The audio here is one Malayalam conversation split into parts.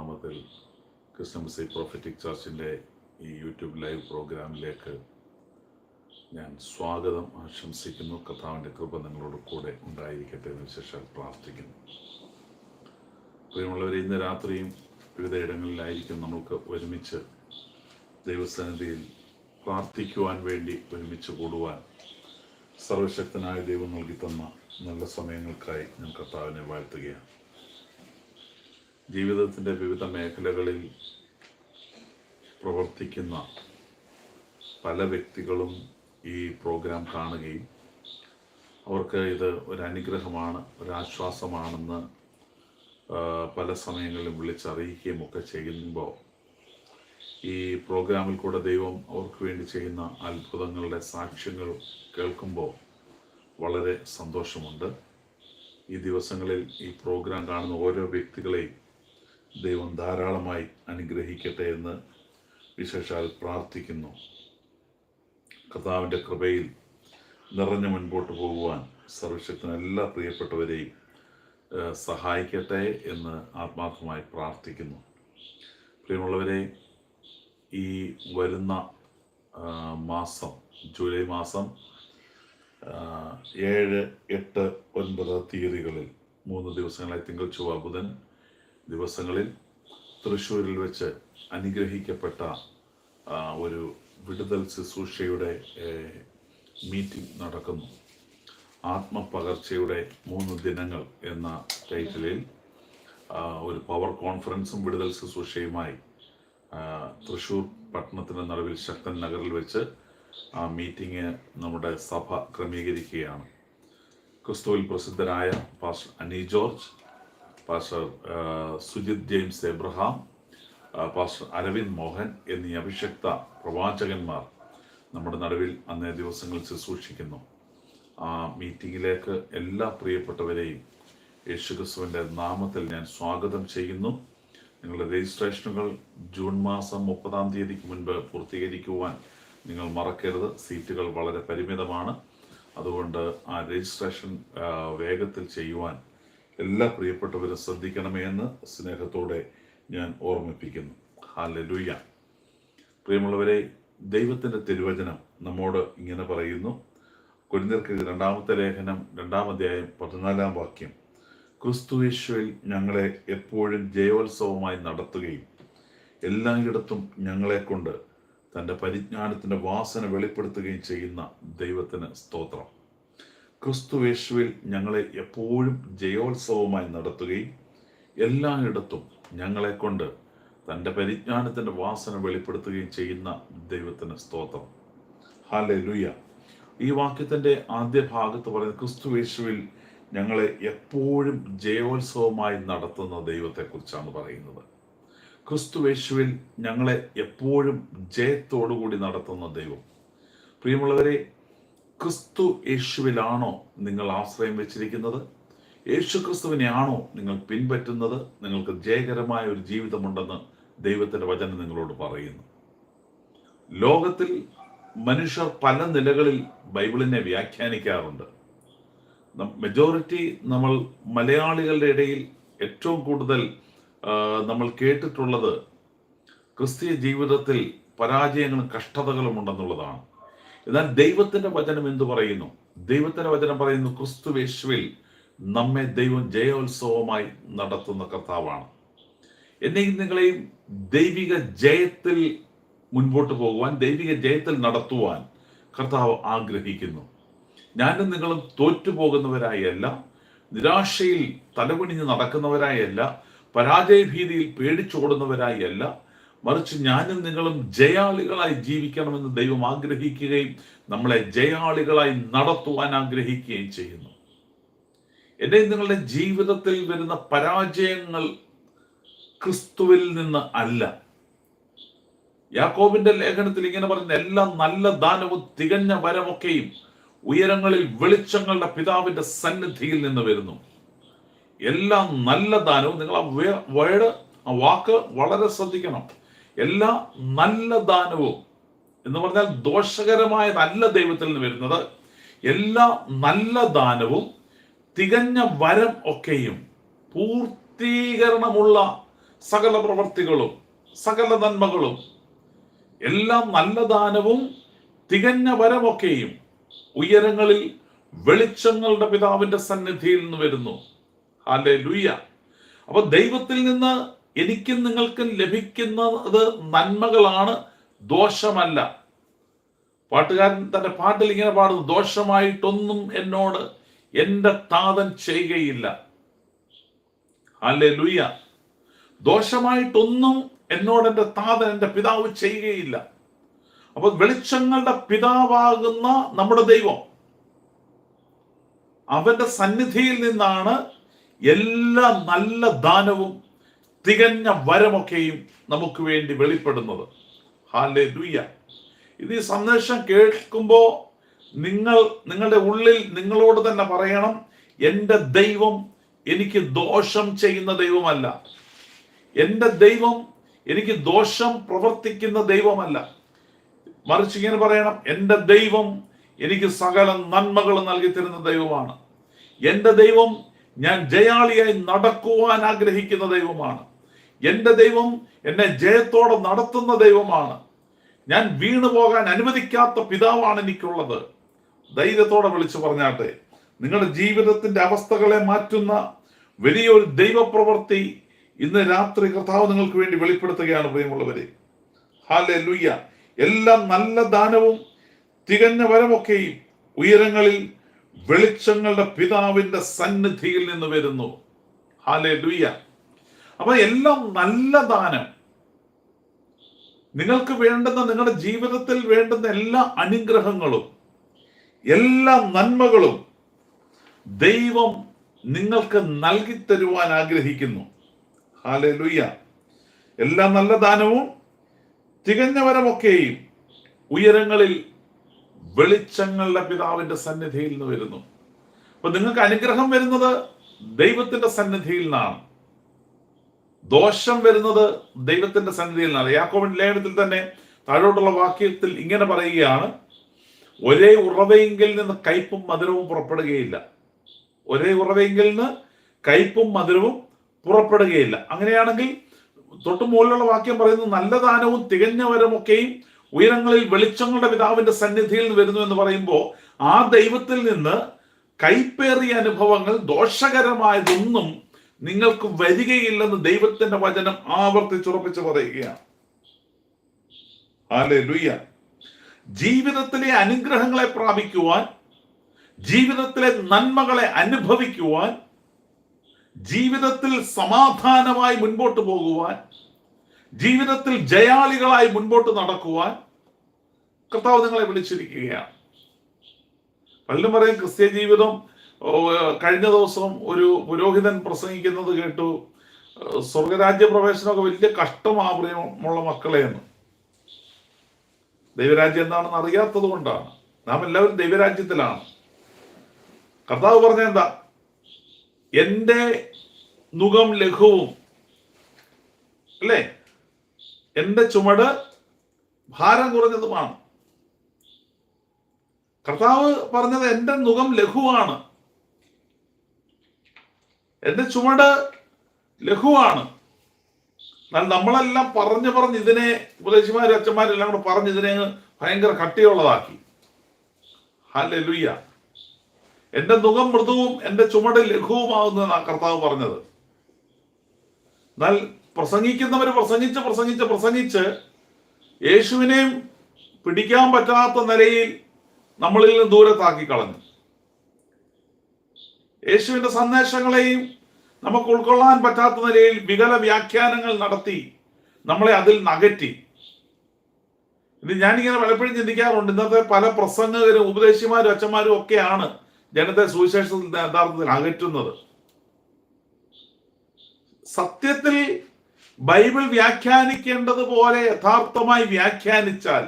നാമത്തിൽ ക്രിസ്ത്യൻസി പ്രോഫറ്റിക് ചർച്ചിന്റെ ഈ യൂട്യൂബ് ലൈവ് പ്രോഗ്രാമിലേക്ക് ഞാൻ സ്വാഗതം ആശംസിക്കുന്നു. കർത്താവിന്റെ കൃപ നിങ്ങളോട് കൂടെ ഉണ്ടായിരിക്കട്ടെ എന്ന് വിശേഷം പ്രാർത്ഥിക്കുന്നു. പ്രിയമുള്ളവർ ഇന്ന് രാത്രിയും വിവിധ ഇടങ്ങളിലായിരിക്കും നമുക്ക് ഒരുമിച്ച് ദൈവസന്നിധിയിൽ പ്രാർത്ഥിക്കുവാൻ വേണ്ടി ഒരുമിച്ച് കൂടുവാൻ സർവശക്തനായ ദൈവം നൽകി തന്ന നല്ല സമയങ്ങൾക്കായി ഞാൻ കർത്താവിനെ വാഴ്ത്തുകയാണ്. ജീവിതത്തിന്റെ വിവിധ മേഖലകളിൽ പ്രവർത്തിക്കുന്ന പല വ്യക്തികളും ഈ പ്രോഗ്രാം കാണുകയും അവർക്ക് ഇത് ഒരു അനുഗ്രഹമാണ് ഒരാശ്വാസമാണെന്ന് ആശ്വാസമാണെന്ന് പല സമയങ്ങളിലും വിളിച്ചറിയിക്കുകയും ഒക്കെ ചെയ്യുമ്പോൾ ഈ പ്രോഗ്രാമിൽ കൂടെ ദൈവം അവർക്ക് വേണ്ടി ചെയ്യുന്ന അത്ഭുതങ്ങളുടെ സാക്ഷ്യങ്ങൾ കേൾക്കുമ്പോൾ വളരെ സന്തോഷമുണ്ട്. ഈ ദിവസങ്ങളിൽ ഈ പ്രോഗ്രാം കാണുന്ന ഓരോ വ്യക്തികളെയും ദൈവം ധാരാളമായി അനുഗ്രഹിക്കട്ടെ എന്ന് വിശേഷാൽ പ്രാർത്ഥിക്കുന്നു. കർത്താവിന്റെ കൃപയിൽ നിറഞ്ഞു മുൻപോട്ട് പോകുവാൻ സർവശക്തൻ എല്ലാ പ്രിയപ്പെട്ടവരെയും സഹായിക്കട്ടെ എന്ന് ആത്മാർത്ഥമായി പ്രാർത്ഥിക്കുന്നു. പ്രിയമുള്ളവരെ ഈ വരുന്ന മാസം ജൂലൈ മാസം ഏഴ് എട്ട് ഒൻപത് തീയതികളിൽ മൂന്ന് ദിവസങ്ങളായി തിങ്കൾ ചൊവ്വ ബുധൻ ദിവസങ്ങളിൽ തൃശ്ശൂരിൽ വെച്ച് അനുഗ്രഹിക്കപ്പെട്ട ഒരു വിടുതൽ ശുശ്രൂഷയുടെ മീറ്റിംഗ് നടക്കുന്നു. ആത്മപകർച്ചയുടെ മൂന്ന് ദിനങ്ങൾ എന്ന ടൈറ്റിലിൽ ഒരു പവർ കോൺഫറൻസും വിടുതൽ ശുശ്രൂഷയുമായി തൃശ്ശൂർ പട്ടണത്തിന്റെ നടുവിൽ ശക്തൻ നഗറിൽ വെച്ച് ആ മീറ്റിംഗ് നമ്മുടെ സഭ ക്രമീകരിക്കുകയാണ്. ക്രിസ്തുവിൽ പ്രസിദ്ധരായ pastor Ani George pastor Sujith James Abraham pastor Aravind Mohan എന്നീ അഭിഷക്ത പ്രവാചകന്മാർ നമ്മുടെ നടുവിൽ അന്നേ ദിവസങ്ങളിൽ ശുശ്രൂഷിക്കുന്നു. ആ മീറ്റിംഗിലേക്ക് എല്ലാ പ്രിയപ്പെട്ടവരെയും യേശുക്രിസ്തുവിന്റെ നാമത്തിൽ ഞാൻ സ്വാഗതം ചെയ്യുന്നു. നിങ്ങളുടെ രജിസ്ട്രേഷനുകൾ ജൂൺ മാസം മുപ്പതാം തീയതിക്ക് മുൻപ് പൂർത്തീകരിക്കുവാൻ നിങ്ങൾ മറക്കരുത്. സീറ്റുകൾ വളരെ പരിമിതമാണ്. അതുകൊണ്ട് ആ രജിസ്ട്രേഷൻ വേഗത്തിൽ ചെയ്യുവാൻ എല്ലാ പ്രിയപ്പെട്ടവരും ശ്രദ്ധിക്കണമേ എന്ന് സ്നേഹത്തോടെ ഞാൻ ഓർമ്മിപ്പിക്കുന്നു. ഹാലലുയ്യ പ്രിയമുള്ളവരെ ദൈവത്തിന്റെ തിരുവചനം നമ്മോട് ഇങ്ങനെ പറയുന്നു. കുരിന്തർക്ക് രണ്ടാമത്തെ ലേഖനം രണ്ടാം അധ്യായം പതിനാലാം വാക്യം. ക്രിസ്തുയേശുവിൽ ഞങ്ങളെ എപ്പോഴും ജയോത്സവമായി നടത്തുകയും എല്ലായിടത്തും ഞങ്ങളെ കൊണ്ട് തന്റെ പരിജ്ഞാനത്തിന്റെ വാസന വെളിപ്പെടുത്തുകയും ചെയ്യുന്ന ദൈവത്തിന് സ്തോത്രം. ക്രിസ്തുവേശുവിൽ ഞങ്ങളെ എപ്പോഴും ജയോത്സവമായി നടത്തുകയും എല്ലായിടത്തും ഞങ്ങളെ കൊണ്ട് തന്റെ പരിജ്ഞാനത്തിന്റെ വാസന വെളിപ്പെടുത്തുകയും ചെയ്യുന്ന ദൈവത്തിന് സ്തോത്രം. ഹാലെ ഈ വാക്യത്തിന്റെ ആദ്യ ഭാഗത്ത് പറയുന്നത് ക്രിസ്തുവേശുവിൽ ഞങ്ങളെ എപ്പോഴും ജയോത്സവമായി നടത്തുന്ന ദൈവത്തെക്കുറിച്ചാണ് പറയുന്നത്. ക്രിസ്തുവേശുവിൽ ഞങ്ങളെ എപ്പോഴും ജയത്തോടുകൂടി നടത്തുന്ന ദൈവം. പ്രിയമുള്ളവരെ ക്രിസ്തു യേശുവിലാണോ നിങ്ങൾ ആശ്രയം വെച്ചിരിക്കുന്നത്? യേശു ക്രിസ്തുവിനെയാണോ നിങ്ങൾ പിൻപറ്റുന്നത്? നിങ്ങൾക്ക് ജയകരമായ ഒരു ജീവിതമുണ്ടെന്ന് ദൈവത്തിന്റെ വചനം നിങ്ങളോട് പറയുന്നു. ലോകത്തിൽ മനുഷ്യർ പല നിലകളിൽ ബൈബിളിനെ വ്യാഖ്യാനിക്കാറുണ്ട്. മെജോറിറ്റി നമ്മൾ മലയാളികളുടെ ഇടയിൽ ഏറ്റവും കൂടുതൽ നമ്മൾ കേട്ടിട്ടുള്ളത് ക്രിസ്തീയ ജീവിതത്തിൽ പരാജയങ്ങളും കഷ്ടതകളും ഉണ്ടെന്നുള്ളതാണ് എന്നാൽ ദൈവത്തിന്റെ വചനം എന്തു പറയുന്നു? ദൈവത്തിന്റെ വചനം പറയുന്നു ക്രിസ്തു യേശുവിൽ നമ്മെ ദൈവം ജയോത്സവമായി നടത്തുന്ന കർത്താവാണ്. എന്നെയും നിങ്ങളെയും ദൈവിക ജയത്തിൽ മുൻപോട്ട് പോകുവാൻ ദൈവിക ജയത്തിൽ നടത്തുവാൻ കർത്താവ് ആഗ്രഹിക്കുന്നു. ഞാനും നിങ്ങളും തോറ്റുപോകുന്നവരായല്ല നിരാശയിൽ തലകുനിഞ്ഞ് നടക്കുന്നവരായല്ല പരാജയ ഭീതിയിൽ പേടിച്ചോടുന്നവരായല്ല മറിച്ച് ഞാനും നിങ്ങളും ജയാളികളായി ജീവിക്കണമെന്ന് ദൈവം ആഗ്രഹിക്കുകയും നമ്മളെ ജയാളികളായി നടത്തുവാൻ ആഗ്രഹിക്കുകയും ചെയ്യുന്നു. എന്നെ നിങ്ങളുടെ ജീവിതത്തിൽ വരുന്ന പരാജയങ്ങൾ ക്രിസ്തുവിൽ നിന്ന് അല്ല. യാക്കോബിന്റെ ലേഖനത്തിൽ ഇങ്ങനെ പറയുന്ന എല്ലാ നല്ല ദാനവും തികഞ്ഞ വരമൊക്കെയും ഉയരങ്ങളിൽ വെളിച്ചങ്ങളുടെ പിതാവിന്റെ സന്നിധിയിൽ നിന്ന് വരുന്നു. എല്ലാ നല്ല ദാനവും. നിങ്ങൾ ആ വേർഡ് ആ വാക്ക് വളരെ ശ്രദ്ധിക്കണം. എല്ലാ നല്ല ദാനവും എന്ന് പറഞ്ഞാൽ ദോഷകരമായ നല്ല ദൈവത്തിൽ നിന്ന് വരുന്നത് എല്ലാ നല്ല ദാനവും തികഞ്ഞ വരം ഒക്കെയും പൂർത്തീകരണമുള്ള സകല പ്രവർത്തികളും സകല നന്മകളും എല്ലാം നല്ല ദാനവും തികഞ്ഞ വരമൊക്കെയും ഉയരങ്ങളിൽ വെളിച്ചങ്ങളുടെ പിതാവിന്റെ സന്നിധിയിൽ നിന്ന് വരുന്നു. അല്ലെ ലുയ്യ അപ്പൊ ദൈവത്തിൽ നിന്ന് എനിക്കും നിങ്ങൾക്കും ലഭിക്കുന്നത് നന്മകളാണ് ദോഷമല്ല. പാട്ടുകാരൻ തന്റെ പാട്ടിൽ ഇങ്ങനെ പാടുന്നു ദോഷമായിട്ടൊന്നും എന്നോട് എന്റെ താതൻ ചെയ്യുകയില്ല. അല്ലേ ലുയ്യ ദോഷമായിട്ടൊന്നും എന്നോട് എന്റെ താതൻ എന്റെ പിതാവ് ചെയ്യുകയില്ല. അപ്പൊ വെളിച്ചങ്ങളുടെ പിതാവാകുന്ന നമ്മുടെ ദൈവം അവന്റെ സന്നിധിയിൽ നിന്നാണ് എല്ലാ നല്ല ദാനവും തികഞ്ഞ വരമൊക്കെയും നമുക്ക് വേണ്ടി വെളിപ്പെടുന്നത്. ഹാലെ ദുയ്യ ഇത് ഈ സന്ദേശം കേൾക്കുമ്പോൾ നിങ്ങൾ നിങ്ങളുടെ ഉള്ളിൽ നിങ്ങളോട് തന്നെ പറയണം എന്റെ ദൈവം എനിക്ക് ദോഷം ചെയ്യുന്ന ദൈവമല്ല. എന്റെ ദൈവം എനിക്ക് ദോഷം പ്രവർത്തിക്കുന്ന ദൈവമല്ല. മറിച്ച് ഇങ്ങനെ പറയണം എന്റെ ദൈവം എനിക്ക് സകല നന്മകളും നൽകി തരുന്ന ദൈവമാണ്. എന്റെ ദൈവം ഞാൻ ജയാളിയായി നടക്കുവാൻ ആഗ്രഹിക്കുന്ന ദൈവമാണ്. എന്റെ ദൈവം എന്നെ ജയത്തോടെ നടത്തുന്ന ദൈവമാണ്. ഞാൻ വീണു പോകാൻ അനുവദിക്കാത്ത പിതാവാണ് എനിക്കുള്ളത്. ധൈര്യത്തോടെ വിളിച്ചു പറഞ്ഞാട്ടെ. നിങ്ങളുടെ ജീവിതത്തിന്റെ അവസ്ഥകളെ മാറ്റുന്ന വലിയൊരു ദൈവപ്രവൃത്തി ഇന്ന് രാത്രി കർത്താവ് നിങ്ങൾക്ക് വേണ്ടി വെളിപ്പെടുത്തുകയാണ് പ്രിയമുള്ളവരെ. ഹാലെ ലുയ്യ എല്ലാ നല്ല ദാനവും തികഞ്ഞ വരമൊക്കെയും ഉയരങ്ങളിൽ വെളിച്ചങ്ങളുടെ പിതാവിന്റെ സന്നിധിയിൽ നിന്ന് വരുന്നു. ഹാലെ ലുയ്യ അപ്പൊ എല്ലാം നല്ല ദാനം. നിങ്ങൾക്ക് വേണ്ടുന്ന നിങ്ങളുടെ ജീവിതത്തിൽ വേണ്ടുന്ന എല്ലാ അനുഗ്രഹങ്ങളും എല്ലാ നന്മകളും ദൈവം നിങ്ങൾക്ക് നൽകി തരുവാൻ ആഗ്രഹിക്കുന്നു. ഹാലെ എല്ലാ നല്ല ദാനവും തികഞ്ഞവരമൊക്കെയും ഉയരങ്ങളിൽ വെളിച്ചങ്ങളുടെ പിതാവിന്റെ സന്നിധിയിൽ നിന്ന് വരുന്നു. അപ്പൊ നിങ്ങൾക്ക് അനുഗ്രഹം വരുന്നത് ദൈവത്തിന്റെ സന്നിധിയിൽ നിന്നാണ്. ദോഷം വരുന്നത് ദൈവത്തിന്റെ സന്നിധിയിൽ നിന്നാണ് യാക്കോബിൻ ലേഖനത്തിൽ തന്നെ താഴോട്ടുള്ള വാക്യത്തിൽ ഇങ്ങനെ പറയുകയാണ് ഒരേ ഉറവയെങ്കിൽ നിന്ന് കയ്പും മധുരവും പുറപ്പെടുകയില്ല. ഒരേ ഉറവയെങ്കിൽ നിന്ന് കയ്പും മധുരവും പുറപ്പെടുകയില്ല. അങ്ങനെയാണെങ്കിൽ തൊട്ടു മുകളിലുള്ള വാക്യം പറയുന്നത് നല്ല ദാനവും തികഞ്ഞ വരമൊക്കെയും ഉയരങ്ങളിൽ വെളിച്ചങ്ങളുടെ പിതാവിന്റെ സന്നിധിയിൽ നിന്ന് വരുന്നു എന്ന് പറയുമ്പോൾ ആ ദൈവത്തിൽ നിന്ന് കൈപ്പേറിയ അനുഭവങ്ങൾ ദോഷകരമായതൊന്നും നിങ്ങൾക്ക് വരികയില്ലെന്ന് ദൈവത്തിന്റെ വചനം ആവർത്തിച്ചുറപ്പിച്ച് പറയുകയാണ്. ജീവിതത്തിലെ അനുഗ്രഹങ്ങളെ പ്രാപിക്കുവാൻ ജീവിതത്തിലെ നന്മകളെ അനുഭവിക്കുവാൻ ജീവിതത്തിൽ സമാധാനമായി മുൻപോട്ട് പോകുവാൻ ജീവിതത്തിൽ ജയാളികളായി മുൻപോട്ട് നടക്കുവാൻ കർത്താവ് നിങ്ങളെ വിളിച്ചിരിക്കുകയാണ്. പലരും പറയും ക്രിസ്ത്യ ജീവിതം കഴിഞ്ഞ ദിവസം ഒരു പുരോഹിതൻ പ്രസംഗിക്കുന്നത് കേട്ടു. സ്വർഗരാജ്യ പ്രവേശനമൊക്കെ വലിയ കഷ്ടമാ പ്രിയമുള്ള എന്ന് ദൈവരാജ്യം എന്താണെന്ന് അറിയാത്തത് കൊണ്ടാണ്. നാം എല്ലാവരും ദൈവരാജ്യത്തിലാണ്. കർത്താവ് പറഞ്ഞ എന്താ? എന്റെ മുഖം ലഘുവും. അല്ലേ? എന്റെ ചുമട് ഭാരം കുറഞ്ഞതുമാണ്. കർത്താവ് പറഞ്ഞത് എന്റെ മുഖം ലഘുവാണ്. എന്റെ ചുമട് ലഘുവാണ്. എന്നാൽ നമ്മളെല്ലാം പറഞ്ഞു പറഞ്ഞ് ഇതിനെ ഉപദേശിമാരും അച്ഛന്മാരും എല്ലാം കൂടെ പറഞ്ഞ് ഇതിനെ ഭയങ്കര കട്ടിയുള്ളതാക്കി. ഹല്ലെ ലുയ്യ എന്റെ മുഖം മൃദുവും എന്റെ ചുമട് ലഘുവുമാകുന്നു എന്നാ കർത്താവ് പറഞ്ഞത്. എന്നാൽ പ്രസംഗിക്കുന്നവർ പ്രസംഗിച്ച് പ്രസംഗിച്ച് പ്രസംഗിച്ച് യേശുവിനെയും പിടിക്കാൻ പറ്റാത്ത നിലയിൽ നമ്മളിൽ നിന്ന് ദൂരത്താക്കി കളഞ്ഞു. യേശുവിന്റെ സന്ദേശങ്ങളെയും നമുക്ക് ഉൾക്കൊള്ളാൻ പറ്റാത്ത നിലയിൽ വികല വ്യാഖ്യാനങ്ങൾ നടത്തി നമ്മളെ അതിൽ നകറ്റി. ഇത് ഞാനിങ്ങനെ പലപ്പോഴും ചിന്തിക്കാറുണ്ട്. ഇന്നത്തെ പല പ്രസംഗകരും ഉപദേശിമാരും അച്ഛന്മാരും ഒക്കെയാണ് ജനത്തെ സുവിശേഷത്തിൽ യഥാർത്ഥത്തിൽ അകറ്റുന്നത്. സത്യത്തിൽ ബൈബിൾ വ്യാഖ്യാനിക്കേണ്ടതുപോലെ യഥാർത്ഥമായി വ്യാഖ്യാനിച്ചാൽ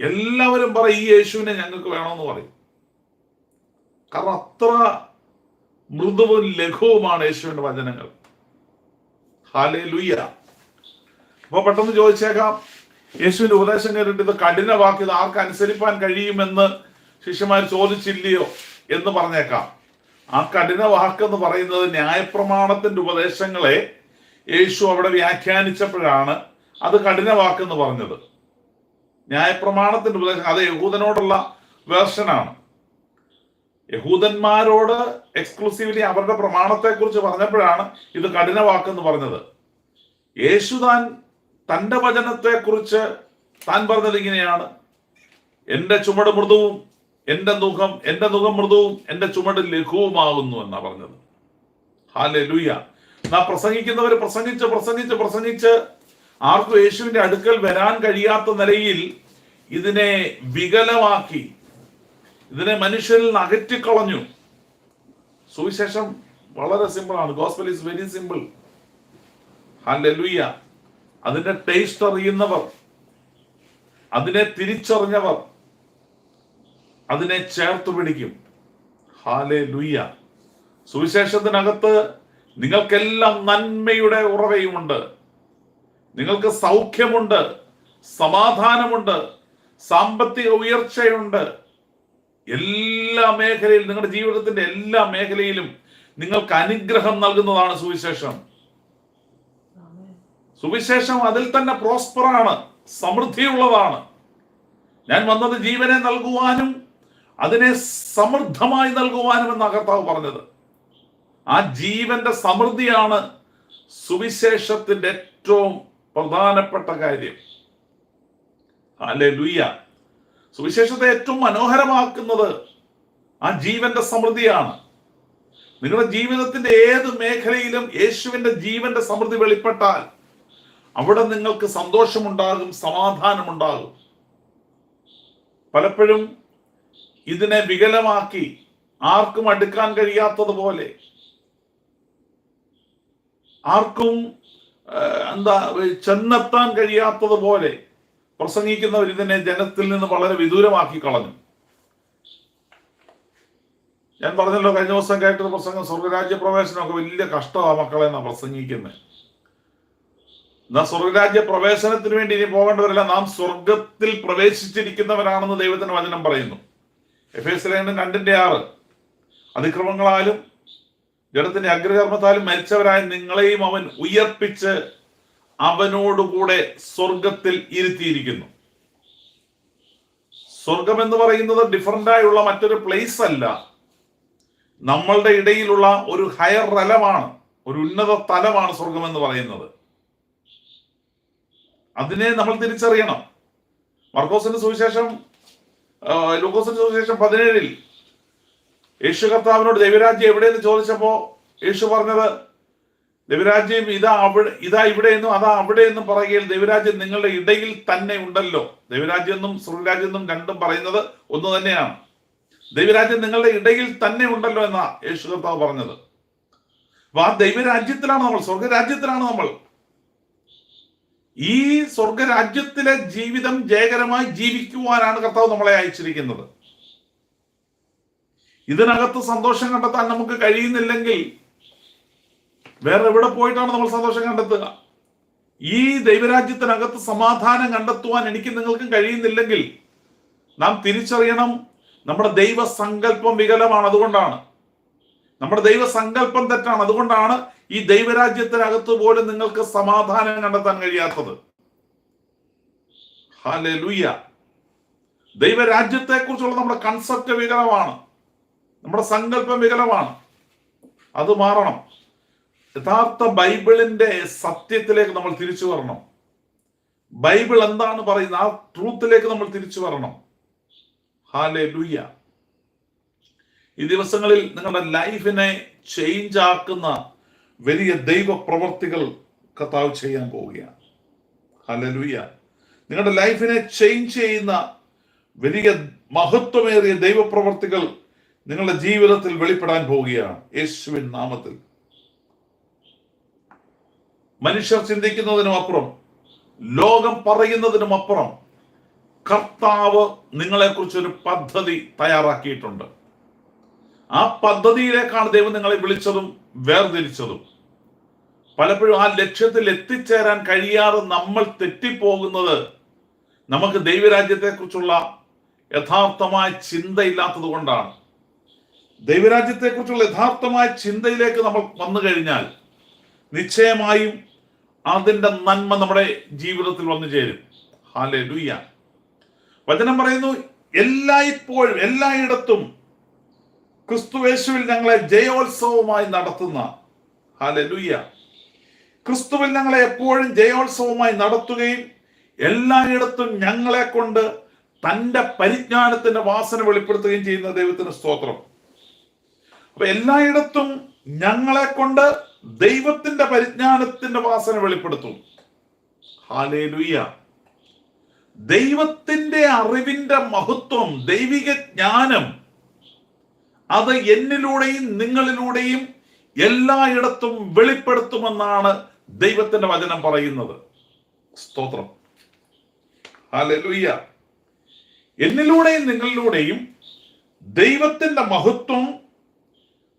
എല്ലാവരും പറയും ഈ യേശുവിനെ ഞങ്ങൾക്ക് വേണമെന്ന് പറയും. കാരണം അത്ര മൃദുവും ലഘുവുമാണ് യേശുവിന്റെ വചനങ്ങൾ. ഹാലേ ലുയ്യ അപ്പൊ പെട്ടെന്ന് ചോദിച്ചേക്കാം യേശുവിന്റെ ഉപദേശം കേട്ടിട്ട് ഇത് കഠിനവാക്ക് ഇത് ആർക്ക് അനുസരിപ്പാൻ കഴിയുമെന്ന് ശിഷ്യന്മാർ ചോദിച്ചില്ലയോ എന്ന് പറഞ്ഞേക്കാം. ആ കഠിന വാക്കെന്ന് പറയുന്നത് ന്യായപ്രമാണത്തിന്റെ ഉപദേശങ്ങളെ യേശു അവിടെ വ്യാഖ്യാനിച്ചപ്പോഴാണ് അത് കഠിന വാക്കെന്ന് പറഞ്ഞത്. ന്യായപ്രമാണത്തിന്റെ ഉപദേശം അത് യഹൂദനോടുള്ള വേർഷനാണ്. യഹൂദന്മാരോട് എക്സ്ക്ലൂസീവ്ലി അവരുടെ പ്രമാണത്തെക്കുറിച്ച് പറഞ്ഞപ്പോഴാണ് ഇത് കഠിന വാക്കെന്ന് പറഞ്ഞത്. യേശു താൻ തന്റെ വചനത്തെക്കുറിച്ച് താൻ പറഞ്ഞത് ഇങ്ങനെയാണ്. എന്റെ ചുമട് മൃദുവും എന്റെ മുഖം എന്റെ മുഖം മൃദുവും എന്റെ ചുമട് ലഘുവുമാകുന്നു എന്നാ പറഞ്ഞത്. ഹാലെ ലൂയ നാ പ്രസംഗിക്കുന്നവർ പ്രസംഗിച്ച് പ്രസംഗിച്ച് പ്രസംഗിച്ച് ആർക്കും യേശുവിന്റെ അടുക്കൽ വരാൻ കഴിയാത്ത നിലയിൽ ഇതിനെ വികലമാക്കി ഇതിനെ മനുഷ്യരിൽ നിന്ന് അകറ്റിക്കളഞ്ഞു. സുവിശേഷം വളരെ സിമ്പിൾ ആണ്. ഗോസ്പൽ ഈസ് വെരി സിമ്പിൾ ഹാലൂയ അതിന്റെ ടേസ്റ്റ് അറിയുന്നവർ അതിനെ തിരിച്ചറിഞ്ഞവർ അതിനെ ചേർത്ത് പിടിക്കും. ഹാലെ ലുയ്യ സുവിശേഷത്തിനകത്ത് നിങ്ങൾക്കെല്ലാം നന്മയുടെ ഉറവയുമുണ്ട്. നിങ്ങൾക്ക് സൗഖ്യമുണ്ട് സമാധാനമുണ്ട് സാമ്പത്തിക ഉയർച്ചയുണ്ട്. എല്ലാ മേഖലയിലും നിങ്ങളുടെ ജീവിതത്തിന്റെ എല്ലാ മേഖലയിലും നിങ്ങൾക്ക് അനുഗ്രഹം നൽകുന്നതാണ് സുവിശേഷം. സുവിശേഷം അതിൽ തന്നെ പ്രോസ്പറാണ് സമൃദ്ധിയുള്ളതാണ്. ഞാൻ വന്നത് ജീവനെ നൽകുവാനും അതിനെ സമൃദ്ധമായി നൽകുവാനും എന്ന കർത്താവ് പറഞ്ഞത്. ആ ജീവന്റെ സമൃദ്ധിയാണ് സുവിശേഷത്തിന്റെ ഏറ്റവും പ്രധാനപ്പെട്ട കാര്യം. അല്ലെ ലുയ്യ സുവിശേഷത്തെ ഏറ്റവും മനോഹരമാക്കുന്നത് ആ ജീവന്റെ സമൃദ്ധിയാണ്. നിങ്ങളുടെ ജീവിതത്തിന്റെ ഏത് മേഖലയിലും യേശുവിന്റെ ജീവന്റെ സമൃദ്ധി വെളിപ്പെട്ടാൽ അവിടെ നിങ്ങൾക്ക് സന്തോഷമുണ്ടാകും സമാധാനമുണ്ടാകും. പലപ്പോഴും ഇതിനെ വികലമാക്കി ആർക്കും അടുക്കാൻ കഴിയാത്തതുപോലെ ആർക്കും എന്താ ചെന്നെത്താൻ കഴിയാത്തതുപോലെ പ്രസംഗിക്കുന്നവർ ഇതിനെ ജനത്തിൽ നിന്ന് വളരെ വിദൂരമാക്കി കളഞ്ഞു. ഞാൻ പറഞ്ഞല്ലോ കഴിഞ്ഞ ദിവസം കേട്ടൊരു പ്രസംഗം സ്വർഗരാജ്യ പ്രവേശനമൊക്കെ വലിയ കഷ്ടമാണ് മക്കളെ എന്നാ പ്രസംഗിക്കുന്നത് എന്നാ സ്വർഗരാജ്യ പ്രവേശനത്തിന് വേണ്ടി ഇനി പോകേണ്ടവരല്ല നാം സ്വർഗത്തിൽ പ്രവേശിച്ചിരിക്കുന്നവരാണെന്ന് ദൈവത്തിന്റെ വചനം പറയുന്നു. എഫ് എസ് ലേഖനം രണ്ടിന്റെ ആറ്. അതിക്രമങ്ങളാലും ജഡത്തിന്റെ അഗ്രകർമ്മത്താലും മരിച്ചവരായ നിങ്ങളെയും അവൻ ഉയർപ്പിച്ച് അവനോടുകൂടെ സ്വർഗത്തിൽ ഇരുത്തിയിരിക്കുന്നു. സ്വർഗം എന്ന് പറയുന്നത് ഡിഫറന്റ് ആയുള്ള മറ്റൊരു പ്ലേസ് അല്ല. നമ്മളുടെ ഇടയിലുള്ള ഒരു ഹയർ തലമാണ് ഒരു ഉന്നത തലമാണ് സ്വർഗം എന്ന് പറയുന്നത്. അതിനെ നമ്മൾ തിരിച്ചറിയണം. മർക്കോസിന്റെ സുവിശേഷം ലൂക്കോസിന്റെ സുവിശേഷം പതിനേഴിൽ യേശു കർത്താവിനോട് ദൈവരാജ്യം എവിടെയെന്ന് ചോദിച്ചപ്പോ യേശു പറഞ്ഞത് ദൈവരാജ്യം ഇതാ അവിടെ ഇതാ ഇവിടെ എന്നും അതാ അവിടെ എന്നും പറയുകയിൽ ദൈവരാജ്യം നിങ്ങളുടെ ഇടയിൽ തന്നെ ഉണ്ടല്ലോ. ദൈവരാജ്യം എന്നും സ്വർഗരാജ്യം എന്നും രണ്ടും പറയുന്നത് ഒന്ന് തന്നെയാണ്. ദൈവരാജ്യം നിങ്ങളുടെ ഇടയിൽ തന്നെ ഉണ്ടല്ലോ എന്നാ യേശു കർത്താവ് പറഞ്ഞത്. അപ്പൊ ആ ദൈവരാജ്യത്തിലാണ് നമ്മൾ സ്വർഗരാജ്യത്തിലാണ് നമ്മൾ. ഈ സ്വർഗരാജ്യത്തിലെ ജീവിതം ജയകരമായി ജീവിക്കുവാനാണ് കർത്താവ് നമ്മളെ അയച്ചിരിക്കുന്നത്. ഇതിനകത്ത് സന്തോഷം കണ്ടെത്താൻ നമുക്ക് കഴിയുന്നില്ലെങ്കിൽ വേറെ എവിടെ പോയിട്ടാണ് നമ്മൾ സന്തോഷം കണ്ടെത്തുക? ഈ ദൈവരാജ്യത്തിനകത്ത് സമാധാനം കണ്ടെത്തുവാൻ എനിക്ക് നിങ്ങൾക്കും കഴിയുന്നില്ലെങ്കിൽ നാം തിരിച്ചറിയണം നമ്മുടെ ദൈവസങ്കല്പം വികലമാണ് അതുകൊണ്ടാണ്. നമ്മുടെ ദൈവസങ്കല്പം തെറ്റാണ് അതുകൊണ്ടാണ് ഈ ദൈവരാജ്യത്തിനകത്ത് പോലും നിങ്ങൾക്ക് സമാധാനം കണ്ടെത്താൻ കഴിയാത്തത്. ദൈവരാജ്യത്തെ ദൈവരാജ്യത്തെക്കുറിച്ചുള്ള നമ്മുടെ കൺസെപ്റ്റ് വികലമാണ്. നമ്മുടെ സങ്കല്പം വികലമാണ്. അത് മാറണം. യഥാർത്ഥ ബൈബിളിന്റെ സത്യത്തിലേക്ക് നമ്മൾ തിരിച്ചു വരണം. ബൈബിൾ എന്താണ് പറയുന്നത് ആ ട്രൂത്തിലേക്ക് നമ്മൾ തിരിച്ചു വരണം. ഹാലെ ലൂയ്യ ഈ ദിവസങ്ങളിൽ നിങ്ങളുടെ ലൈഫിനെ ചേഞ്ച് ആക്കുന്ന വലിയ ദൈവ പ്രവർത്തികൾ കർത്താവ് ചെയ്യാൻ പോവുകയാണ്. ഹലലുയ്യ നിങ്ങളുടെ ലൈഫിനെ ചേഞ്ച് ചെയ്യുന്ന വലിയ മഹത്വമേറിയ ദൈവപ്രവർത്തികൾ നിങ്ങളുടെ ജീവിതത്തിൽ വെളിപ്പെടാൻ പോവുകയാണ്. യേശുവിൻ നാമത്തിൽ. മനുഷ്യർ ചിന്തിക്കുന്നതിനും അപ്പുറം ലോകം പറയുന്നതിനും അപ്പുറം കർത്താവ് നിങ്ങളെക്കുറിച്ച് ഒരു പദ്ധതി തയ്യാറാക്കിയിട്ടുണ്ട്. ആ പദ്ധതിയിലേക്കാണ് ദൈവം നിങ്ങളെ വിളിച്ചതും വേർതിരിച്ചതും. പലപ്പോഴും ആ ലക്ഷ്യത്തിൽ എത്തിച്ചേരാൻ കഴിയാതെ നമ്മൾ തെറ്റിപ്പോകുന്നത് നമുക്ക് ദൈവരാജ്യത്തെക്കുറിച്ചുള്ള യഥാർത്ഥമായ ചിന്തയില്ലാത്തത് കൊണ്ടാണ്. ദൈവരാജ്യത്തെക്കുറിച്ചുള്ള യഥാർത്ഥമായ ചിന്തയിലേക്ക് നമ്മൾ വന്നു കഴിഞ്ഞാൽ നിശ്ചയമായും അതിന്റെ നന്മ നമ്മുടെ ജീവിതത്തിൽ വന്നു ചേരും. ഹാലെ ലുയ്യ വചനം പറയുന്നു എല്ലായ്പ്പോഴും എല്ലായിടത്തും ക്രിസ്തുവേശുവിൽ ഞങ്ങളെ ജയോത്സവമായി നടത്തുന്ന ഹാലെ ലുയ്യ ക്രിസ്തുവിൽ ഞങ്ങളെ എപ്പോഴും ജയോത്സവമായി നടത്തുകയും എല്ലായിടത്തും ഞങ്ങളെ കൊണ്ട് തന്റെ പരിജ്ഞാനത്തിന്റെ വാസന വെളിപ്പെടുത്തുകയും ചെയ്യുന്ന ദൈവത്തിന് സ്തോത്രം. അപ്പൊ എല്ലായിടത്തും ഞങ്ങളെ കൊണ്ട് ദൈവത്തിന്റെ പരിജ്ഞാനത്തിന്റെ വാസന വെളിപ്പെടുത്തും. ഹാലേലുയ്യ ദൈവത്തിന്റെ അറിവിന്റെ മഹത്വം ദൈവിക ജ്ഞാനം അത് എന്നിലൂടെയും നിങ്ങളിലൂടെയും എല്ലായിടത്തും വെളിപ്പെടുത്തുമെന്നാണ് ദൈവത്തിന്റെ വചനം പറയുന്നത്. സ്തോത്രം. ഹാലലുയ്യ എന്നിലൂടെയും നിങ്ങളിലൂടെയും ദൈവത്തിന്റെ മഹത്വം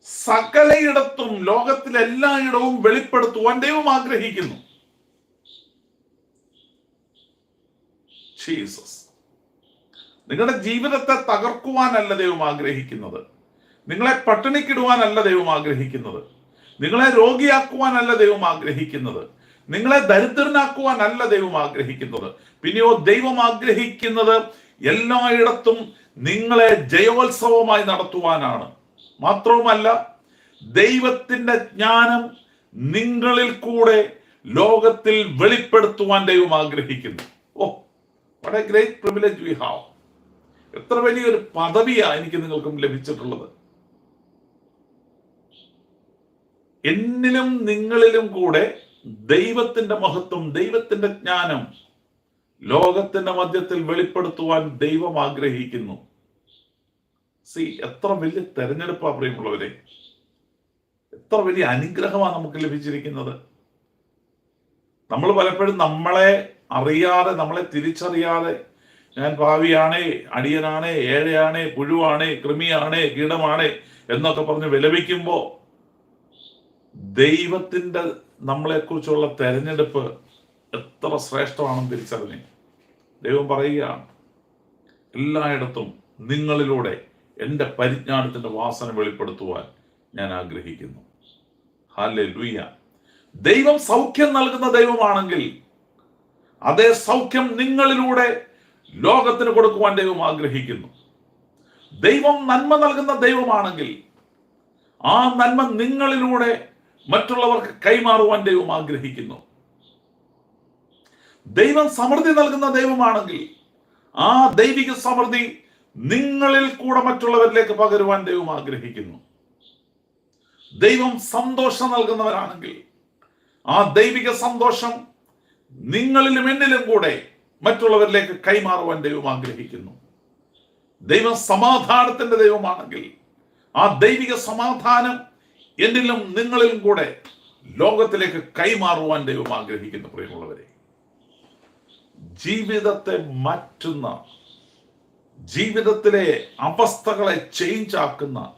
സകലയിടത്തും ലോകത്തിലെല്ലായിടവും വെളിപ്പെടുത്തുവാൻ ദൈവം ആഗ്രഹിക്കുന്നു. ജീസസ് നിങ്ങളുടെ ജീവിതത്തെ തകർക്കുവാനല്ല ദൈവം ആഗ്രഹിക്കുന്നത്. നിങ്ങളെ പട്ടിണിക്കിടുവാനല്ല ദൈവം ആഗ്രഹിക്കുന്നത്. നിങ്ങളെ രോഗിയാക്കുവാനല്ല ദൈവം ആഗ്രഹിക്കുന്നത്. നിങ്ങളെ ദരിദ്രനാക്കുവാനല്ല ദൈവം ആഗ്രഹിക്കുന്നത്. പിന്നെയോ ദൈവം ആഗ്രഹിക്കുന്നത് എല്ലായിടത്തും നിങ്ങളെ ജയോത്സവമായി നടത്തുവാനാണ്. മാത്രവുമല്ല ദൈവത്തിന്റെ ജ്ഞാനം നിങ്ങളിൽ കൂടെ ലോകത്തിൽ വെളിപ്പെടുത്തുവാൻ ദൈവം ആഗ്രഹിക്കുന്നു. ഓ വളരെ ഗ്രേറ്റ് പ്രിവിലേജ് വി ഹാവ് എത്ര വലിയൊരു പദവിയാ എനിക്ക് നിങ്ങൾക്കും ലഭിച്ചിട്ടുള്ളത്. എന്നിലും നിങ്ങളിലും കൂടെ ദൈവത്തിന്റെ മഹത്വം ദൈവത്തിന്റെ ജ്ഞാനം ലോകത്തിന്റെ മധ്യത്തിൽ വെളിപ്പെടുത്തുവാൻ ദൈവം ആഗ്രഹിക്കുന്നു. സി എത്ര വലിയ തെരഞ്ഞെടുപ്പാ പ്രിയമുള്ളവരെ. എത്ര വലിയ അനുഗ്രഹമാണ് നമുക്ക് ലഭിച്ചിരിക്കുന്നത്. നമ്മൾ പലപ്പോഴും നമ്മളെ അറിയാതെ നമ്മളെ തിരിച്ചറിയാതെ ഞാൻ ഭാവിയാണേ അടിയനാണേ ഏഴയാണേ പുഴുവാണേ കൃമിയാണേ കീടമാണേ എന്നൊക്കെ പറഞ്ഞ് വിലപിക്കുമ്പോ ദൈവത്തിന്റെ നമ്മളെക്കുറിച്ചുള്ള തെരഞ്ഞെടുപ്പ് എത്ര ശ്രേഷ്ഠമാണെന്ന് തിരിച്ചറിഞ്ഞ്. ദൈവം പറയുകയാണ് എല്ലായിടത്തും നിങ്ങളിലൂടെ എന്റെ പരിജ്ഞാനത്തിന്റെ വാസന വെളിപ്പെടുത്തുവാൻ ഞാൻ ആഗ്രഹിക്കുന്നു. ഹാലെ ലുയ്യ ദൈവം സൗഖ്യം നൽകുന്ന ദൈവമാണെങ്കിൽ അതേ സൗഖ്യം നിങ്ങളിലൂടെ ലോകത്തിന് കൊടുക്കുവാൻ ദൈവം ആഗ്രഹിക്കുന്നു. ദൈവം നന്മ നൽകുന്ന ദൈവമാണെങ്കിൽ ആ നന്മ നിങ്ങളിലൂടെ മറ്റുള്ളവർക്ക് കൈമാറുവാൻ ദൈവം ആഗ്രഹിക്കുന്നു. ദൈവം സമൃദ്ധി നൽകുന്ന ദൈവമാണെങ്കിൽ ആ ദൈവിക സമൃദ്ധി നിങ്ങളിൽ കൂടെ മറ്റുള്ളവരിലേക്ക് പകരുവാൻ ദൈവം ആഗ്രഹിക്കുന്നു. ദൈവം സന്തോഷം നൽകുന്നവരാണെങ്കിൽ ആ ദൈവിക സന്തോഷം നിങ്ങളിലും എന്നിലും കൂടെ മറ്റുള്ളവരിലേക്ക് കൈമാറുവാൻ ദൈവം ആഗ്രഹിക്കുന്നു. ദൈവം സമാധാനത്തിന്റെ ദൈവമാണെങ്കിൽ ആ ദൈവിക സമാധാനം എന്നിലും നിങ്ങളിലും കൂടെ ലോകത്തിലേക്ക് കൈമാറുവാൻ ദൈവം ആഗ്രഹിക്കുന്നു പ്രിയമുള്ളവരെ. ജീവിതത്തെ മാറ്റുന്ന ജീവിതത്തിലെ അവസ്ഥകളെ ചേഞ്ച് ആക്കുന്ന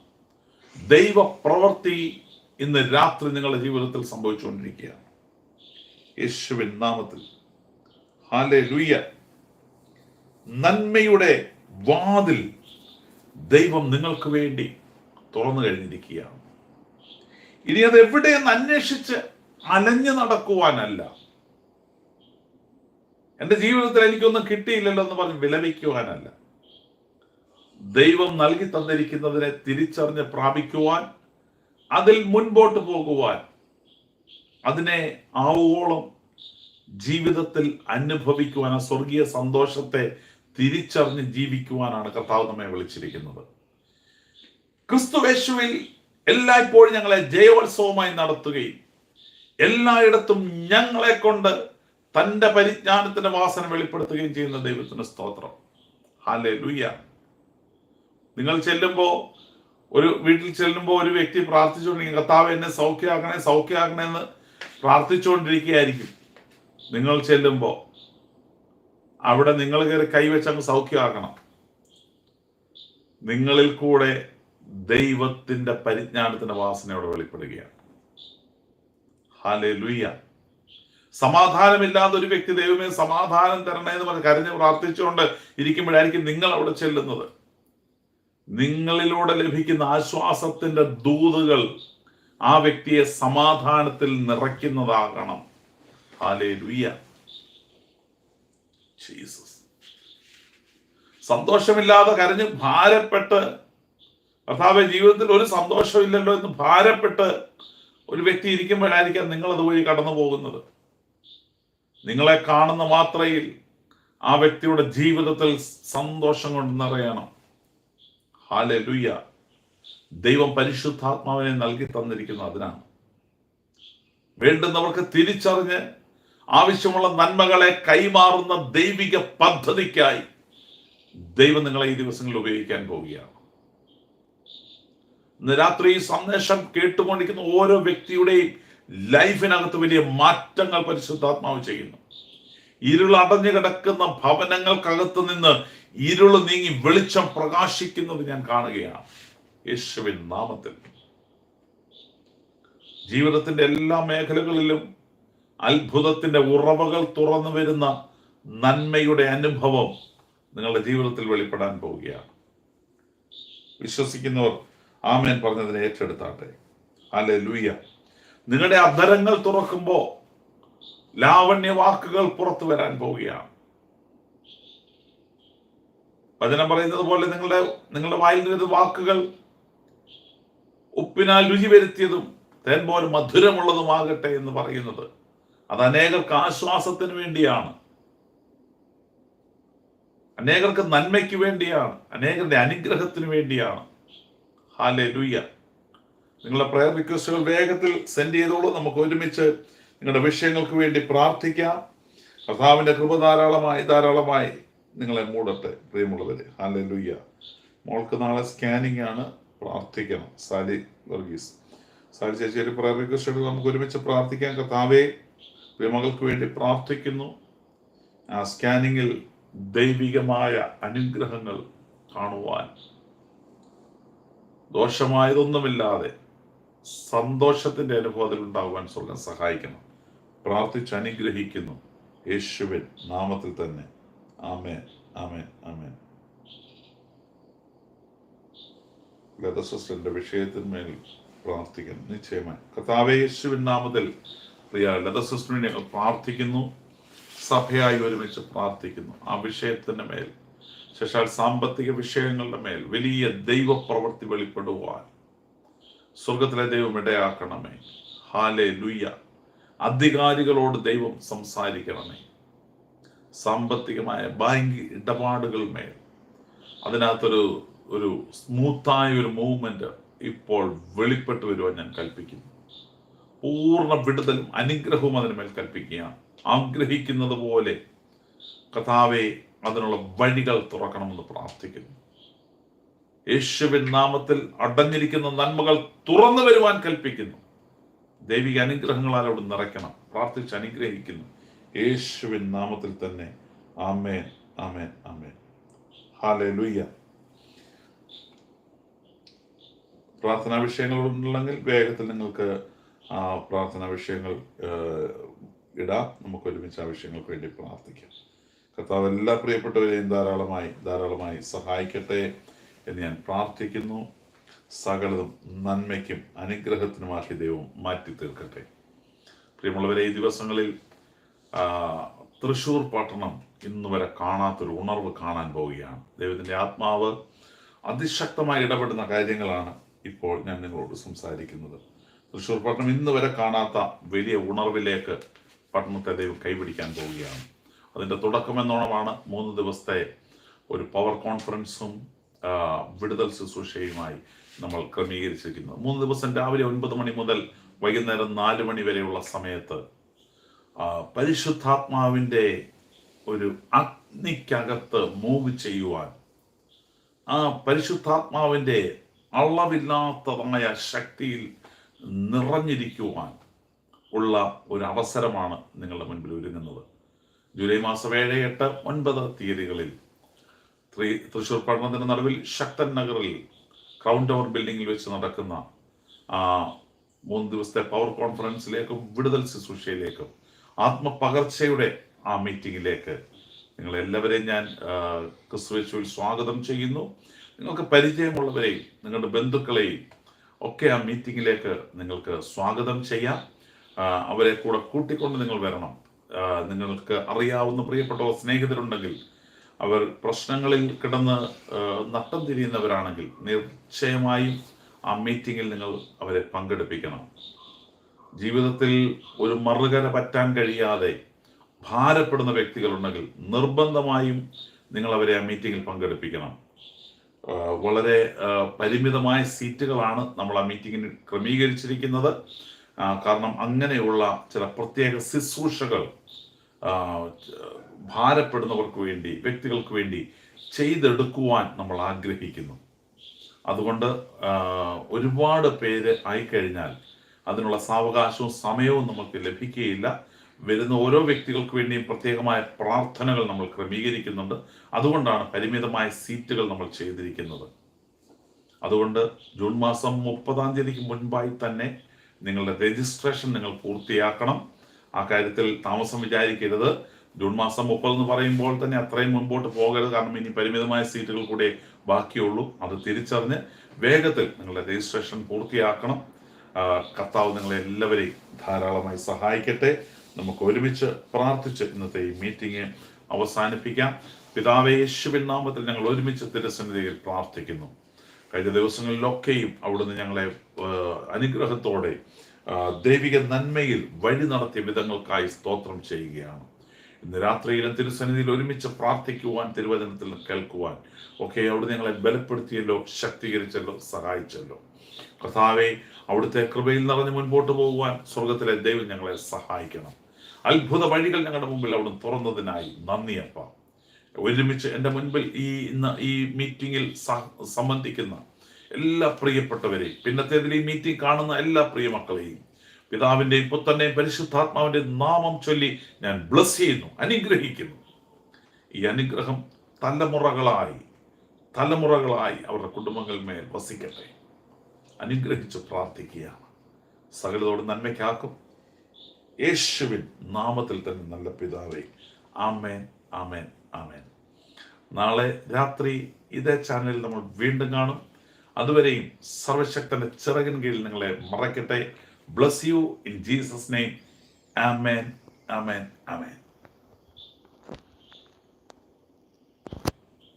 ദൈവപ്രവൃത്തി ഇന്ന് രാത്രി നിങ്ങളുടെ ജീവിതത്തിൽ സംഭവിച്ചുകൊണ്ടിരിക്കുകയാണ്. യേശുവിൻ നാമത്തിൽ. നന്മയുടെ വാതിൽ ദൈവം നിങ്ങൾക്ക് വേണ്ടി തുറന്നു കഴിഞ്ഞിരിക്കുകയാണ്. ഇനി അത് എവിടെയെന്ന് അന്വേഷിച്ച് അലഞ്ഞു നടക്കുവാനല്ല. എന്റെ ജീവിതത്തിൽ എനിക്കൊന്നും കിട്ടിയില്ലല്ലോ എന്ന് പറഞ്ഞ് വിലപിക്കുവാനല്ല. ദൈവം നൽകി തന്നിരിക്കുന്നതിനെ തിരിച്ചറിഞ്ഞ് പ്രാപിക്കുവാൻ അതിൽ മുൻപോട്ട് പോകുവാൻ അതിനെ ആവോളം ജീവിതത്തിൽ അനുഭവിക്കുവാൻ ആ സ്വർഗീയ സന്തോഷത്തെ തിരിച്ചറിഞ്ഞ് ജീവിക്കുവാനാണ് കർത്താവ് നമ്മെ വിളിച്ചിരിക്കുന്നത്. ക്രിസ്തുവേശുവിൽ എല്ലായ്പ്പോഴും ഞങ്ങളെ ജയോത്സവമായി നടത്തുകയും എല്ലായിടത്തും ഞങ്ങളെ കൊണ്ട് തന്റെ പരിജ്ഞാനത്തിന്റെ വാസന വെളിപ്പെടുത്തുകയും ചെയ്യുന്ന ദൈവത്തിന് സ്തോത്രം. ഹാലേ ലുയ്യ നിങ്ങൾ ചെല്ലുമ്പോൾ ഒരു വീട്ടിൽ ചെല്ലുമ്പോൾ ഒരു വ്യക്തി പ്രാർത്ഥിച്ചുകൊണ്ടിരിക്കും കർത്താവ് എന്നെ സൗഖ്യമാക്കണേ സൗഖ്യമാക്കണേ എന്ന് പ്രാർത്ഥിച്ചുകൊണ്ടിരിക്കുകയായിരിക്കും. നിങ്ങൾ ചെല്ലുമ്പോൾ അവിടെ നിങ്ങൾ കയറി കൈവച്ച് സൗഖ്യമാക്കണം. നിങ്ങളിൽ കൂടെ ദൈവത്തിന്റെ പരിജ്ഞാനത്തിന്റെ വാസന വാസനയോടെ വെളിപ്പെടുകയാണ്. ഹാലേ ലുയ്യ സമാധാനമില്ലാത്ത ഒരു വ്യക്തി ദൈവമേ സമാധാനം തരണേ എന്ന് പറഞ്ഞ് കരഞ്ഞ് പ്രാർത്ഥിച്ചുകൊണ്ട് ഇരിക്കുമ്പോഴായിരിക്കും നിങ്ങൾ അവിടെ ചെല്ലുന്നത്. നിങ്ങളിലൂടെ ലഭിക്കുന്ന ആശ്വാസത്തിന്റെ ദൂതുകൾ ആ വ്യക്തിയെ സമാധാനത്തിൽ നിറയ്ക്കുന്നതാകണം. ജീസസ്. സന്തോഷമില്ലാതെ കരഞ്ഞ് ഭാരപ്പെട്ട് കർത്താവ് ജീവിതത്തിൽ ഒരു സന്തോഷമില്ലല്ലോ എന്ന് ഭാരപ്പെട്ട് ഒരു വ്യക്തി ഇരിക്കുമ്പോഴായിരിക്കാം നിങ്ങൾ അതുവഴി കടന്നു പോകുന്നത്. നിങ്ങളെ കാണുന്ന മാത്രയിൽ ആ വ്യക്തിയുടെ ജീവിതത്തിൽ സന്തോഷം കൊണ്ട് നിറയണം. ഹാലെ ലുയ്യ ദൈവം പരിശുദ്ധാത്മാവിനെ നൽകി തന്നിരിക്കുന്നു അതിനാണ്. വേണ്ടുന്നവർക്ക് തിരിച്ചറിഞ്ഞ് ആവശ്യമുള്ള നന്മകളെ കൈമാറുന്ന ദൈവിക പദ്ധതിക്കായി ദൈവം നിങ്ങളെ ഈ ദിവസങ്ങളിൽ ഉപയോഗിക്കാൻ പോവുകയാണ്. ഇന്ന് രാത്രി ഈ സന്ദേശം കേട്ടുകൊണ്ടിരിക്കുന്ന ഓരോ വ്യക്തിയുടെയും ലൈഫിനകത്ത് വലിയ മാറ്റങ്ങൾ പരിശുദ്ധാത്മാവ് ചെയ്യുന്നു. ഇരുളടഞ്ഞു കിടക്കുന്ന ഭവനങ്ങൾക്കകത്ത് നിന്ന് ഇരുൾ നീങ്ങി വെളിച്ചം പ്രകാശിക്കുന്നത് ഞാൻ കാണുകയാണ്. യേശുവിൻ നാമത്തിൽ. ജീവിതത്തിന്റെ എല്ലാ മേഖലകളിലും അത്ഭുതത്തിന്റെ ഉറവകൾ തുറന്നു വരുന്ന നന്മയുടെ അനുഭവം നിങ്ങളുടെ ജീവിതത്തിൽ വെളിപ്പെടാൻ പോവുകയാണ്. വിശ്വസിക്കുന്നവർ ആമേൻ പറഞ്ഞതിനെ ഏറ്റെടുത്താട്ടെ. അല്ലെ ലൂയ നിങ്ങളുടെ അധരങ്ങൾ തുറക്കുമ്പോൾ ലാവണ്യ വാക്കുകൾ പുറത്തു വരാൻ പോവുകയാണ്. വചനം പറയുന്നത് പോലെ നിങ്ങളുടെ നിങ്ങളുടെ വായിൽ നിന്ന് വാക്കുകൾ ഉപ്പിനാൽ രുചി വരുത്തിയതും തേൻ പോലെ മധുരമുള്ളതുമാകട്ടെ എന്ന് പറയുന്നത് അത് അനേകർക്ക് ആശ്വാസത്തിന് വേണ്ടിയാണ്. അനേകർക്ക് നന്മയ്ക്ക് വേണ്ടിയാണ്. അനേകരുടെ അനുഗ്രഹത്തിന് വേണ്ടിയാണ്. ഹാലെ ലുയ്യ നിങ്ങളുടെ പ്രയർ റിക്വസ്റ്റുകൾ വേഗത്തിൽ സെൻഡ് ചെയ്തോളൂ. നമുക്ക് ഒരുമിച്ച് നിങ്ങളുടെ വിഷയങ്ങൾക്ക് വേണ്ടി പ്രാർത്ഥിക്കാം. കർത്താവിന്റെ കൃപ ധാരാളമായി ധാരാളമായി നിങ്ങളെ മൂടട്ടെ. പ്രിയമുള്ളവരെ ലുയ്യ മോൾക്ക് നാളെ സ്കാനിങ് ആണ്. പ്രാർത്ഥിക്കണം. സാലി വർഗീസ്. സാലി ചേച്ചി ഒരു പ്രയർ റിക്വസ്റ്റ് നമുക്ക് ഒരുമിച്ച് പ്രാർത്ഥിക്കാം. കർത്താവേ പ്രിയമകൾക്ക് വേണ്ടി പ്രാർത്ഥിക്കുന്നു. ആ സ്കാനിങ്ങിൽ ദൈവികമായ അനുഗ്രഹങ്ങൾ കാണുവാൻ. ദോഷമായതൊന്നുമില്ലാതെ സന്തോഷത്തിന്റെ അനുഭവത്തിൽ ഉണ്ടാകുവാൻ സ്വർഗം സഹായിക്കണം. പ്രാർത്ഥിച്ച് അനുഗ്രഹിക്കുന്നു. യേശുവിൻ നാമത്തിൽ തന്നെ. ആമേൻ. ആമേൻ. ആമേൻ. ലതസിസ്റ്ററിന്റെ വിഷയത്തിന്മേൽ പ്രാർത്ഥിക്കുന്നു. നിശ്ചയമായി. കർത്താവേ യേശുവിൻ നാമത്തിൽ പ്രിയ ലതസിസ്റ്ററിനെ ഞങ്ങൾ പ്രാർത്ഥിക്കുന്നു. സഭയായി ഒരുമിച്ച് പ്രാർത്ഥിക്കുന്നു. ആ വിഷയത്തിന്റെ മേൽ ശേഷാൽ സാമ്പത്തിക വിഷയങ്ങളുടെ മേൽ വലിയ ദൈവപ്രവൃത്തി വെളിപ്പെടുവാൻ സ്വർഗത്തിലെ ദൈവം ഇടയാക്കണമേ. ഹാലേ ലുയ്യ അധികാരികളോട് ദൈവം സംസാരിക്കണമേ. സാമ്പത്തികമായ ബാങ്ക് ഇടപാടുകൾ മേൽ. അതിനകത്തൊരു ഒരു സ്മൂത്തായ ഒരു മൂവ്മെന്റ് ഇപ്പോൾ വെളിപ്പെട്ട് വരുവാൻ ഞാൻ കൽപ്പിക്കുന്നു. പൂർണ വിടുതലും അനുഗ്രഹവും അതിനുമേൽ കൽപ്പിക്കുക ആഗ്രഹിക്കുന്നത് പോലെ കഥാവെ അതിനുള്ള വഴികൾ തുറക്കണമെന്ന് പ്രാർത്ഥിക്കുന്നു. യേശുവിൻ നാമത്തിൽ അടഞ്ഞിരിക്കുന്ന നന്മകൾ തുറന്നു വരുവാൻ കൽപ്പിക്കുന്നു. ദൈവിക അനുഗ്രഹങ്ങളാൽ അവിടെ നിറയ്ക്കണം. പ്രാർത്ഥിച്ച് അനുഗ്രഹിക്കുന്നു. യേശുവിൻ നാമത്തിൽ തന്നെ. ആമേൻ ആമേൻ ആമേൻ. ഹാലേ ലുയ്യ പ്രാർത്ഥനാ വിഷയങ്ങൾ ഉണ്ടെങ്കിൽ വേഗത്തിൽ നിങ്ങൾക്ക് ആ പ്രാർത്ഥനാ വിഷയങ്ങൾ ഇടാം. നമുക്ക് ഒരുമിച്ച് ആ വിഷയങ്ങൾക്ക് വേണ്ടി പ്രാർത്ഥിക്കാം. കർത്താവ് എല്ലാ പ്രിയപ്പെട്ടവരെയും ധാരാളമായി ധാരാളമായി സഹായിക്കട്ടെ എന്ന് ഞാൻ പ്രാർത്ഥിക്കുന്നു. സകലതും നന്മയ്ക്കും അനുഗ്രഹത്തിനുമാക്കി ദൈവം മാറ്റി തീർക്കട്ടെ പ്രിയമുള്ളവരെ ഈ ദിവസങ്ങളിൽ തൃശൂർ പട്ടണം ഇന്ന് വരെ കാണാത്തൊരു ഉണർവ് കാണാൻ പോവുകയാണ്. ദൈവത്തിന്റെ ആത്മാവ് അതിശക്തമായി ഇടപെടുന്ന കാര്യങ്ങളാണ് ഇപ്പോൾ ഞാൻ നിങ്ങളോട് സംസാരിക്കുന്നത്. തൃശൂർ പട്ടണം ഇന്ന് വരെ കാണാത്ത വലിയ ഉണർവിലേക്ക് പട്ടണത്തെ ദൈവം കൈപിടിക്കാൻ പോവുകയാണ്. അതിന്റെ തുടക്കം എന്നോണമാണ് മൂന്ന് ദിവസത്തെ ഒരു പവർ കോൺഫറൻസും വിടുതൽ ശുശ്രൂഷയുമായി നമ്മൾ ക്രമീകരിച്ചിരിക്കുന്നത് മൂന്ന് ദിവസം രാവിലെ ഒൻപത് മണി മുതൽ വൈകുന്നേരം നാല് മണി വരെയുള്ള സമയത്ത് പരിശുദ്ധാത്മാവിന്റെ ഒരു അഗ്നിക്കകത്ത് മൂവ് ചെയ്യുവാൻ ആ പരിശുദ്ധാത്മാവിന്റെ അളവില്ലാത്തതായ ശക്തിയിൽ നിറഞ്ഞിരിക്കുവാൻ ഉള്ള ഒരു അവസരമാണ് നിങ്ങളുടെ മുൻപിൽ ഒരുങ്ങുന്നത്. ജൂലൈ മാസം ഏഴ് എട്ട് ഒൻപത് തീയതികളിൽ തൃശൂർ പഠനത്തിന് നടുവിൽ ശക്തൻ നഗറിൽ ക്രൗൺ ടവർ ബിൽഡിങ്ങിൽ വെച്ച് നടക്കുന്ന ആ മൂന്ന് ദിവസത്തെ പവർ കോൺഫറൻസിലേക്കും വിടുതൽ ശുശ്രൂഷയിലേക്കും ആത്മപകർച്ചയുടെ ആ മീറ്റിങ്ങിലേക്ക് നിങ്ങൾ എല്ലാവരെയും ഞാൻ ക്രിസ്തുവേശുവിൽ സ്വാഗതം ചെയ്യുന്നു. നിങ്ങൾക്ക് പരിചയമുള്ളവരെയും നിങ്ങളുടെ ബന്ധുക്കളെയും ഒക്കെ ആ മീറ്റിങ്ങിലേക്ക് നിങ്ങൾക്ക് സ്വാഗതം ചെയ്യാം. അവരെ കൂടെ കൂട്ടിക്കൊണ്ട് നിങ്ങൾ വരണം. നിങ്ങൾക്ക് അറിയാവുന്ന പ്രിയപ്പെട്ട സ്നേഹിതരുണ്ടെങ്കിൽ അവർ പ്രശ്നങ്ങളിൽ കിടന്ന് നട്ടം തിരിയുന്നവരാണെങ്കിൽ നിശ്ചയമായും ആ മീറ്റിങ്ങിൽ നിങ്ങൾ അവരെ പങ്കെടുപ്പിക്കണം. ജീവിതത്തിൽ ഒരു മറുകര പറ്റാൻ കഴിയാതെ ഭാരപ്പെടുന്ന വ്യക്തികളുണ്ടെങ്കിൽ നിർബന്ധമായും നിങ്ങൾ അവരെ ആ മീറ്റിങ്ങിൽ പങ്കെടുപ്പിക്കണം. വളരെ പരിമിതമായ സീറ്റുകളാണ് നമ്മൾ ആ മീറ്റിങ്ങിന് ക്രമീകരിച്ചിരിക്കുന്നത്. കാരണം അങ്ങനെയുള്ള ചില പ്രത്യേക ശുശ്രൂഷകൾ ഭാരപ്പെടുന്നവർക്ക് വേണ്ടി വ്യക്തികൾക്ക് വേണ്ടി ചെയ്തെടുക്കുവാൻ നമ്മൾ ആഗ്രഹിക്കുന്നു. അതുകൊണ്ട് ഒരുപാട് പേര് ആയിക്കഴിഞ്ഞാൽ അതിനുള്ള സാവകാശവും സമയവും നമുക്ക് ലഭിക്കുകയില്ല. വരുന്ന ഓരോ വ്യക്തികൾക്ക് വേണ്ടിയും പ്രത്യേകമായ പ്രാർത്ഥനകൾ നമ്മൾ ക്രമീകരിക്കുന്നുണ്ട്. അതുകൊണ്ടാണ് പരിമിതമായ സീറ്റുകൾ നമ്മൾ ചെയ്തിരിക്കുന്നത്. അതുകൊണ്ട് ജൂൺ മാസം മുപ്പതാം തീയതിക്ക് മുൻപായി തന്നെ നിങ്ങളുടെ രജിസ്ട്രേഷൻ നിങ്ങൾ പൂർത്തിയാക്കണം. ആ കാര്യത്തിൽ താമസം വിചാരിക്കരുത്. ജൂൺ മാസം മുപ്പത് എന്ന് പറയുമ്പോൾ തന്നെ അത്രയും മുൻപോട്ട് പോകരുത്. കാരണം ഇനി പരിമിതമായ സീറ്റുകൾ കൂടെ ബാക്കിയുള്ളൂ. അത് തിരിച്ചറിഞ്ഞ് വേഗത്തിൽ നിങ്ങളുടെ രജിസ്ട്രേഷൻ പൂർത്തിയാക്കണം. കർത്താവ് നിങ്ങളെ എല്ലാവരെയും ധാരാളമായി സഹായിക്കട്ടെ. നമുക്ക് ഒരുമിച്ച് പ്രാർത്ഥിച്ച് ഇന്നത്തെ ഈ മീറ്റിംഗ് അവസാനിപ്പിക്കാം. പിതാവേ യേശുവിൻ നാമത്തിൽ ഞങ്ങൾ ഒരുമിച്ച് തിരസന്നിധിയിൽ പ്രാർത്ഥിക്കുന്നു. കഴിഞ്ഞ ദിവസങ്ങളിലൊക്കെയും അവിടുന്ന് ഞങ്ങളെ അനുഗ്രഹത്തോടെ ദൈവിക നന്മയിൽ വഴി നടത്തിയ വിധങ്ങൾക്കായി സ്തോത്രം ചെയ്യുകയാണ്. ഇന്ന് രാത്രിയിലും തിരുസന്നിധിയിൽ ഒരുമിച്ച് പ്രാർത്ഥിക്കുവാൻ തിരുവചനത്തിൽ കേൾക്കുവാൻ ഒക്കെ അവിടെ ഞങ്ങളെ ബലപ്പെടുത്തിയല്ലോ ശക്തീകരിച്ചല്ലോ സഹായിച്ചല്ലോ. കർത്താവെ അവിടുത്തെ കൃപയിൽ നിറഞ്ഞ് മുൻപോട്ട് പോകുവാൻ സ്വർഗത്തിലെ ദൈവം ഞങ്ങളെ സഹായിക്കണം. അത്ഭുത വഴികൾ ഞങ്ങളുടെ മുമ്പിൽ അവിടെ തുറന്നതിനായി നന്ദിയപ്പ ഒരുമിച്ച് എന്റെ മുൻപിൽ ഈ ഇന്ന് ഈ മീറ്റിങ്ങിൽ സംബന്ധിക്കുന്ന എല്ലാ പ്രിയപ്പെട്ടവരെയും പിന്നത്തേതിൽ ഈ മീറ്റിംഗ് കാണുന്ന എല്ലാ പ്രിയമക്കളെയും പിതാവിന്റെയും തന്നെ പരിശുദ്ധാത്മാവിന്റെ നാമം ചൊല്ലി ഞാൻ ബ്ലസ് ചെയ്യുന്നു അനുഗ്രഹിക്കുന്നു. ഈ അനുഗ്രഹം തലമുറകളായി തലമുറകളായി അവരുടെ കുടുംബങ്ങൾ മേൽ വസിക്കട്ടെ. അനുഗ്രഹിച്ച് പ്രാർത്ഥിക്കുകയാണ്. സകലതോട് നന്മയ്ക്കാക്കും. യേശുവിൻ നാമത്തിൽ തന്നെ നല്ല പിതാവേ. ആമേൻ ആമേൻ ആമേൻ. നാളെ രാത്രി ഇതേ ചാനലിൽ നമ്മൾ വീണ്ടും കാണും. അതുവരെയും സർവശക്തന്റെ ചിറകിൻ കീഴിൽ നിങ്ങളെ മറയ്ക്കട്ടെ bless you in Jesus name amen amen amen